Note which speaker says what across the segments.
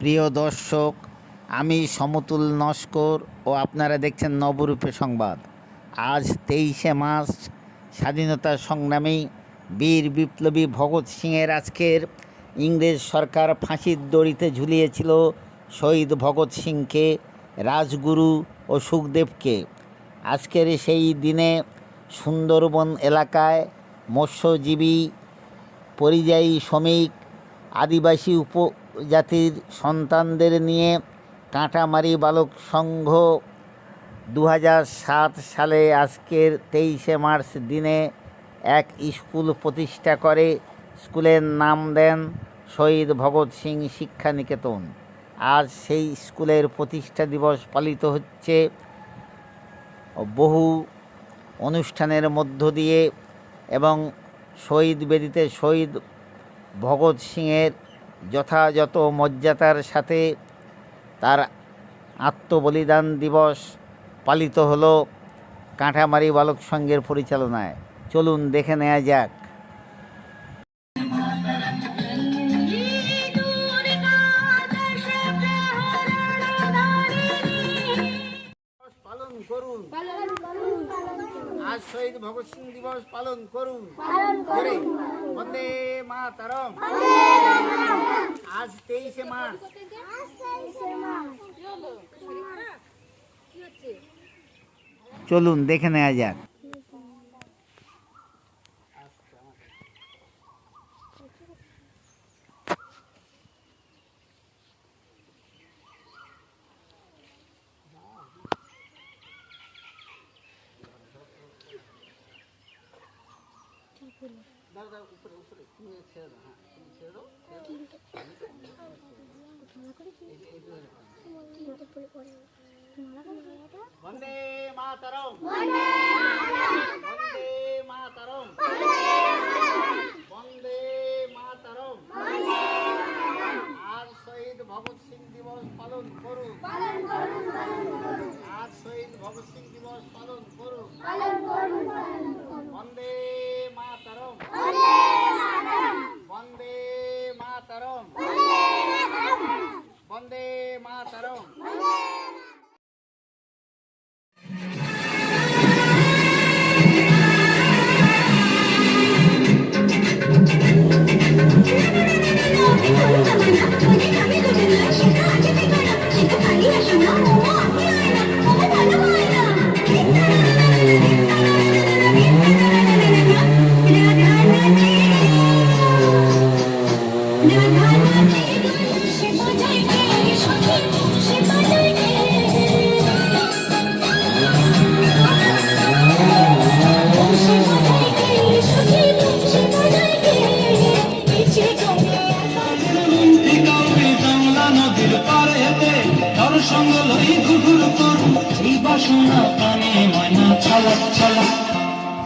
Speaker 1: প্রিয় দর্শক, আমি সমতুল নস্কর ও আপনারা দেখছেন নবরূপে সংবাদ। আজ তেইশে মার্চ, স্বাধীনতা সংগ্রামী বীর বিপ্লবী ভগৎ সিংয়ের আজকের ইংরেজ সরকার ফাঁসির দড়িতে ঝুলিয়েছিল শহীদ ভগৎ সিংকে, রাজগুরু ও সুখদেবকে। আজকের সেই দিনে সুন্দরবন এলাকায় মৎস্যজীবী, পরিযায়ী শ্রমিক, আদিবাসী উপজাতির সন্তানদের নিয়ে কাঁটামারি বালক সংঘ দু সালে আজকের তেইশে মার্চ দিনে এক স্কুল প্রতিষ্ঠা করে। স্কুলের নাম দেন শহীদ ভগৎ সিং শিক্ষা নিকেতন আজ সেই স্কুলের প্রতিষ্ঠা দিবস পালিত হচ্ছে। বহু অনুষ্ঠানের মধ্য দিয়ে এবং শহীদ বেদিতে শহীদ ভগৎ সিংয়ের যথাযথ মর্যাদার সাথে তার আত্মবলিদান দিবস পালিত হল কাঁঠামারি বালক সংঘের পরিচালনায়। চলুন দেখে নেওয়া যাক। শহীদ ভগৎ সিং দিবস পালন করুন। করে বন্দে মা তারম আজ তেইশে মার্চ। চলুন দেখে নেওয়া যাক।
Speaker 2: 나가 ऊपर ऊपर ये छेड़ हां तुम छेड़ो वंदे मातरम वंदे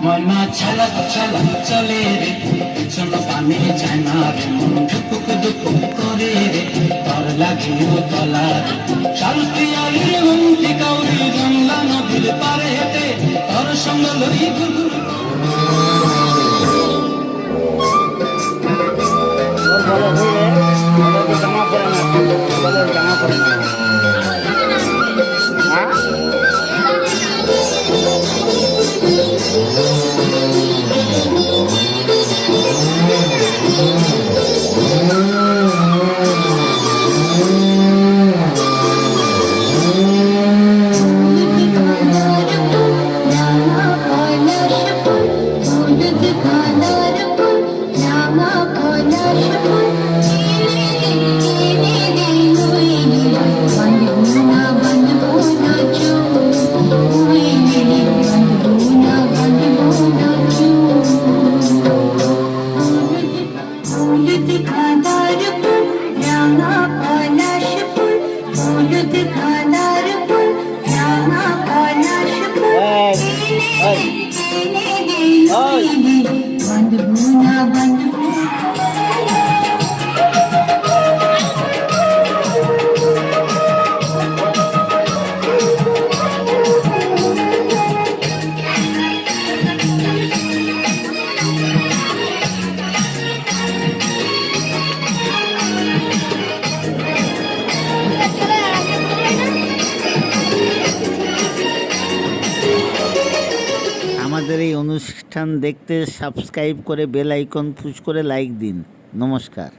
Speaker 2: ময়না ছলক ছলক চলে রে। পিছন পানি যায় না রে, মন ধুপুক ধুপুক করে রে। তার লাগিও তলা শান্তি আলির মন্তি
Speaker 1: এই, আমাদের এই অনুষ্ঠান দেখতে সাবস্ক্রাইব করে বেল আইকন পুশ করে লাইক দিন। নমস্কার।